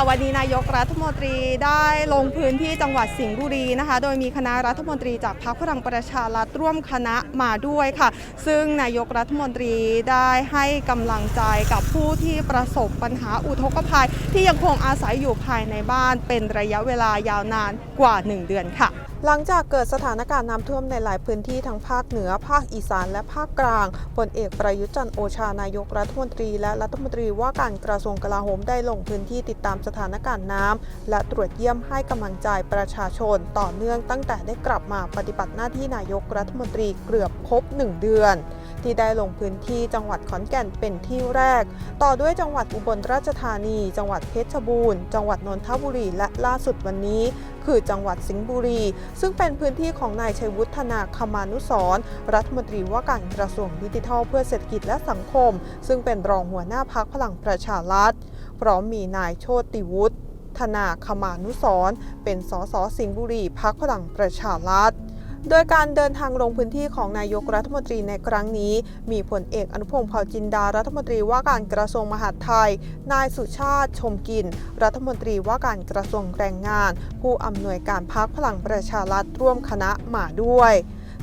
ค่ะวันนี้นายกรัฐมนตรีได้ลงพื้นที่จังหวัดสิงห์บุรีนะคะ โดยมีคณะรัฐมนตรีจากพรรคพลังประชารัฐร่วมคณะมาด้วยค่ะ ซึ่งนายกรัฐมนตรีได้ให้กำลังใจกับผู้ที่ประสบปัญหาอุทกภัย ที่ยังคงอาศัยอยู่ภายในบ้านเป็นระยะเวลายาวนานกว่า 1 เดือนค่ะ หลังจากเกิดสถานการณ์น้ำท่วมในหลายพื้นที่ทั้งภาคเหนือ ภาคอีสาน และภาคกลางพลเอกประยุทธ์จันโอชานายกรัฐมนตรี และรัฐมนตรีว่าการกระทรวงกลาโหมได้ลงพื้นที่ติดตามสถานการณ์น้ำและตรวจเยี่ยมให้กำลังใจประชาชน ต่อเนื่องตั้งแต่ได้กลับมาปฏิบัติหน้าที่นายกรัฐมนตรีเกือบครบ 1 เดือน ที่ได้ลงพื้นที่จังหวัดขอนแก่นเป็นที่แรก ต่อด้วยจังหวัดอุบลราชธานี จังหวัดเพชรบูรณ์ จังหวัดนนทบุรีและล่าสุดวันนี้คือจังหวัดสิงห์บุรี ซึ่งเป็นพื้นที่ของนายชัยวุฒนาคมานุสรรัฐมนตรีว่าการกระทรวงดิจิทัลเพื่อเศรษฐกิจและสังคม ซึ่งเป็นรองหัวหน้าพักพลังประชารัฐพร้อมมีนายโชติวุฒิธนาคมานุสรเป็นสสสิงห์บุรีพักพลังประชารัฐ โดยการเดินทางลงพื้นที่ของนายกรัฐมนตรีในครั้งนี้ มีผลเอกอนุพงศ์เผ่าจินดารัฐมนตรีว่าการกระทรวงมหาดไทย นายสุชาติชมกิน รัฐมนตรีว่าการกระทรวงแรงงาน ผู้อำนวยการพักพลังประชารัฐร่วมคณะมาด้วย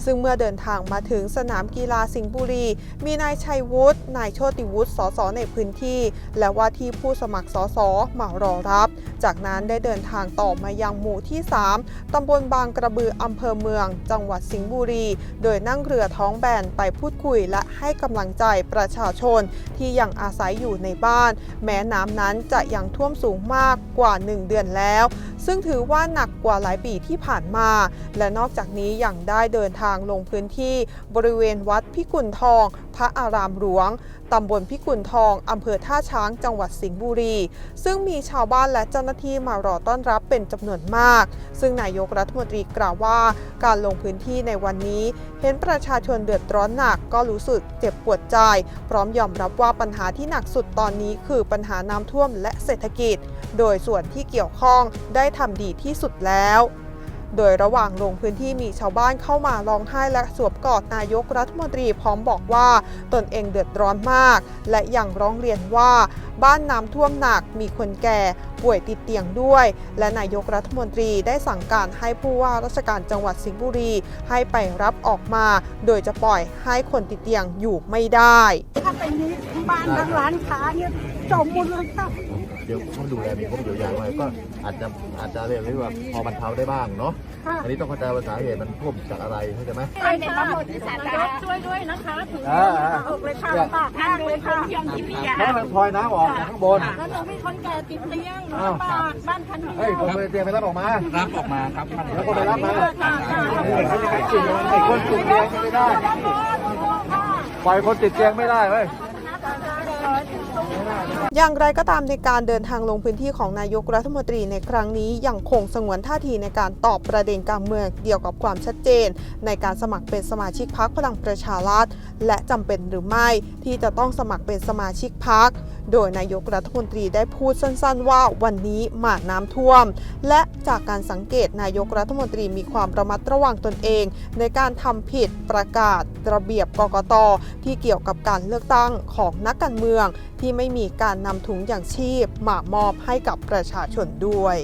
ซึ่งเมื่อเดินทางมาถึงสนามกีฬาสิงห์บุรี มีนายชัยวุฒินายโชติวุฒิสสในพื้นที่ และว่าที่ผู้สมัครสสมารอรับ จากนั้นได้เดินทางต่อมายังหมู่ที่ 3 ตำบลบางกระบืออำเภอเมือง จังหวัดสิงห์บุรี โดยนั่งเรือท้องแบนไปพูดคุยและให้กำลังใจประชาชนที่ยังอาศัยอยู่ในบ้าน แม้น้ำนั้นจะยังท่วมสูงมากกว่า 1 เดือนแล้ว ซึ่งถือว่าหนักกว่าหลายปีที่ผ่านมา และนอกจากนี้ยังได้เดินทางลงพื้นที่บริเวณวัดพิกุลทอง พระอารามหลวงตำบลพิกุลทองอำเภอท่าช้างจังหวัดสิงห์บุรี ซึ่งมีชาวบ้านและเจ้าหน้าที่มารอต้อนรับเป็นจำนวนมาก ซึ่งนายกรัฐมนตรีกล่าวว่าการลงพื้นที่ในวันนี้ เห็นประชาชนเดือดร้อนหนักก็รู้สึกเจ็บปวดใจ พร้อมยอมรับว่าปัญหาที่หนักสุดตอนนี้คือปัญหาน้ำท่วมและเศรษฐกิจ โดยส่วนที่เกี่ยวข้องได้ทำดีที่สุดแล้ว โดยระหว่างลงพื้นที่มีชาวบ้านเข้ามาร้องไห้และสวมกอดนายกรัฐมนตรีพร้อมบอกว่าตนเองเดือดร้อนมาก และยังร้องเรียนว่า บ้านน้ำท่วมหนักมีคนแก่ป่วยติดเตียงด้วย และนายกรัฐมนตรีได้สั่งการให้ผู้ว่าราชการจังหวัดสิงห์บุรี ให้ไปรับออกมา โดยจะปล่อยให้คนติดเตียงอยู่ไม่ได้ ถ้าเป็นนี้บ้านทั้งร้านค้าเนี่ยจมหมดเลยค่ะ เดี๋ยวเขาดูแลมีเขาเยียวยาไว้ก็อาจจะอาจจะเรียกได้ว่าพอบรรเทาได้บ้างเนาะค่ะอันนี้ต้องเข้าใจว่าสาเหตุมันท่วมจากอะไรเข้าใจไหมใช่ค่ะนายกช่วยด้วยนะคะถึงอ่าอ่าออกเลยค่ะลำบากมากเลยค่ะแล้วมันพลอยน้ำออกจากข้างบนแล้วหนูมีคนแก่ติดเตียงอ้าวลำบากบ้านพันธุ์เฮ้ยคนไปเตียงไปรับออกมารับออกมาครับท่านแล้วคนไปรับมาค่ะค่ะไอ้คนติดเตียงไม่ได้ปล่อยคนติดเตียงไม่ได้เว้ย อย่างไรก็ตามในการเดินทางลงพื้นที่ของนายกรัฐมนตรีในครั้งนี้ยังคงสงวนท่าทีในการตอบประเด็นการเมืองเกี่ยวกับความชัดเจน ในการสมัครเป็นสมาชิกพรรคพลังประชารัฐและจำเป็นหรือไม่ที่จะต้องสมัครเป็นสมาชิกพรรคโดยนายกรัฐมนตรีได้พูดสั้น ๆ ว่าวันนี้หมาน้ำท่วม และจากการสังเกตนายกรัฐมนตรีมีความระมัดระวังตนเอง ในการทำผิดประกาศระเบียบกกตที่เกี่ยวกับการเลือกตั้งของนักการเมืองที่ที่ไม่มีการนำถุงอย่างชีพมามอบให้กับประชาชนด้วย